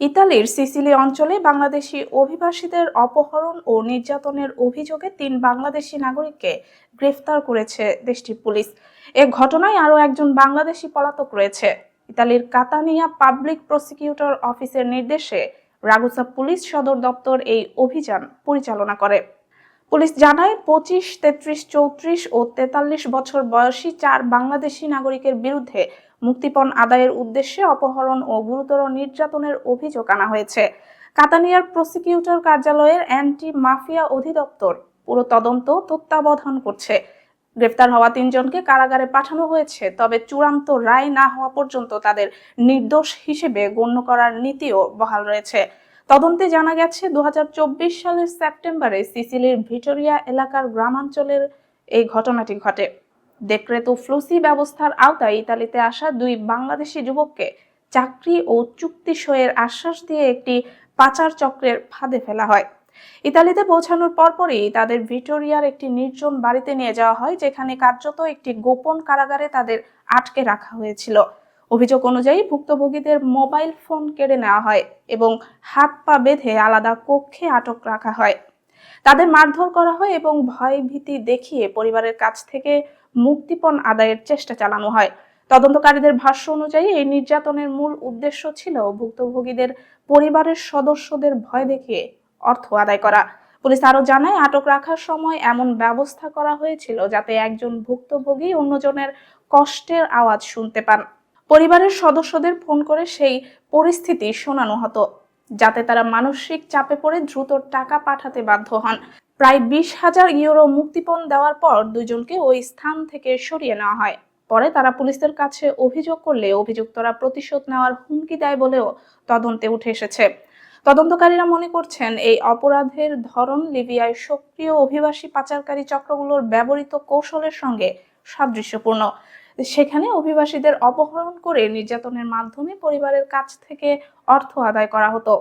ইতালির সিসিলি অঞ্চলে বাংলাদেশি অভিবাসীদের অপহরণ ও নির্যাতনের অভিযোগে তিন বাংলাদেশি নাগরিককে গ্রেফতার করেছে দেশটির পুলিশ। এ ঘটনায় আরও একজন বাংলাদেশি পলাতক রয়েছে। ইতালির কাতানিয়া পাবলিক প্রসিকিউটর অফিসের নির্দেশে রাগুসা পুলিশ সদর দপ্তর এই অভিযান পরিচালনা করে। পুলিশ জানায় পঁচিশ, তেত্রিশ, চৌত্রিশ ও তেতাল্লিশ বছর বয়সী চার বাংলাদেশি নাগরিকের বিরুদ্ধে মুক্তিপণ আদায়ের উদ্দেশ্যে অপহরণ ও গুরুতর নির্যাতনের অভিযোগ আনা হয়েছে। কাতানিয়ার প্রসিকিউটর কার্যালয়ের অ্যান্টি মাফিয়া অধিদপ্তর পুরো তদন্ত তত্ত্বাবধান করছে। গ্রেফতার হওয়া তিনজনকে কারাগারে পাঠানো হয়েছে, তবে চূড়ান্ত রায় না হওয়া পর্যন্ত তাদের নির্দোষ হিসেবে গণ্য করার নীতিও বহাল রয়েছে। তদন্তে জানা গেছে, দুহাজার চব্বিশ সালের সেপ্টেম্বরে সিসিলির ভিটোরিয়া এলাকার গ্রামাঞ্চলের এই ঘটনাটি ঘটে। ডেক্রেতো ফ্লুসি ব্যবস্থার আওতায় ইতালিতে আসা দুই বাংলাদেশি যুবককে চাকরি ও চুক্তি সইয়ের আশ্বাস দিয়ে একটি পাচার চক্রের ফাঁদে ফেলা হয়। ইতালিতে পৌঁছানোর পরপরই তাদের ভিটোরিয়ার একটি নির্জন বাড়িতে নিয়ে যাওয়া হয়, যেখানে কার্যত একটি গোপন কারাগারে তাদের আটকে রাখা হয়েছিল। অভিযোগ অনুযায়ী ভুক্তভোগীদের মোবাইল ফোন কেড়ে নেওয়া হয় এবং হাত পা বেঁধে আলাদা কক্ষে আটক রাখা হয়। তাদের মারধর করা হয় এবং ভয় ভীতি দেখিয়ে পরিবারের কাছ থেকে মুক্তিপণ আদায়ের চেষ্টা চালানো হয়। তদন্তকারীদের ভাষ্য অনুযায়ী এই নির্যাতনের মূল উদ্দেশ্য ছিল ভুক্তভোগীদের পরিবারের সদস্যদের ভয় দেখিয়ে অর্থ আদায় করা। পুলিশ আরও জানায়, আটক রাখার সময় এমন ব্যবস্থা করা হয়েছিল যাতে একজন ভুক্তভোগী অন্যজনের কষ্টের আওয়াজ শুনতে পান। পরিবারের সদস্যদের ফোন করে সেই পরিস্থিতি শোনানো হতো, যাতে তারা মানসিক চাপে পড়ে দ্রুত টাকা পাঠাতে বাধ্য হন। প্রায় বিশ হাজার ইউরো মুক্তিপণ দেওয়ার পর দুজনকে ওই স্থান থেকে সরিয়ে নেওয়া হয়। পরে তারা পুলিশের কাছে অভিযোগ করলে অভিযুক্তরা প্রতিশোধ নেওয়ার হুমকি দেয় বলেও তদন্তে উঠে এসেছে। তদন্তকারীরা মনে করছেন, এই অপরাধের ধরন লিবিয়ায় সক্রিয় অভিবাসী পাচারকারী চক্রগুলোর ব্যবহৃত কৌশলের সঙ্গে সাদৃশ্যপূর্ণ। সেখানে অভিবাসীদের অপহরণ করে নির্যাতনের মাধ্যমে পরিবারের কাছ থেকে অর্থ আদায় করা হতো।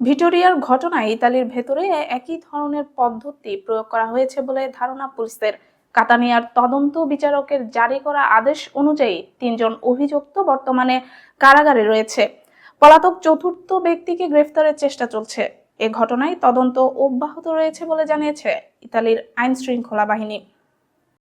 ভিটোরিয়ার ঘটনায় ইতালির ভেতরে একই ধরনের পদ্ধতি প্রয়োগ করা হয়েছে বলে ধারণা পুলিশের। কাতানিয়ার তদন্ত বিচারকের জারি করা আদেশ অনুযায়ী তিনজন অভিযুক্ত বর্তমানে কারাগারে রয়েছে। পলাতক চতুর্থ ব্যক্তিকে গ্রেফতারের চেষ্টা চলছে। এ ঘটনায় তদন্ত অব্যাহত রয়েছে বলে জানিয়েছে ইতালির আইন শৃঙ্খলা বাহিনী।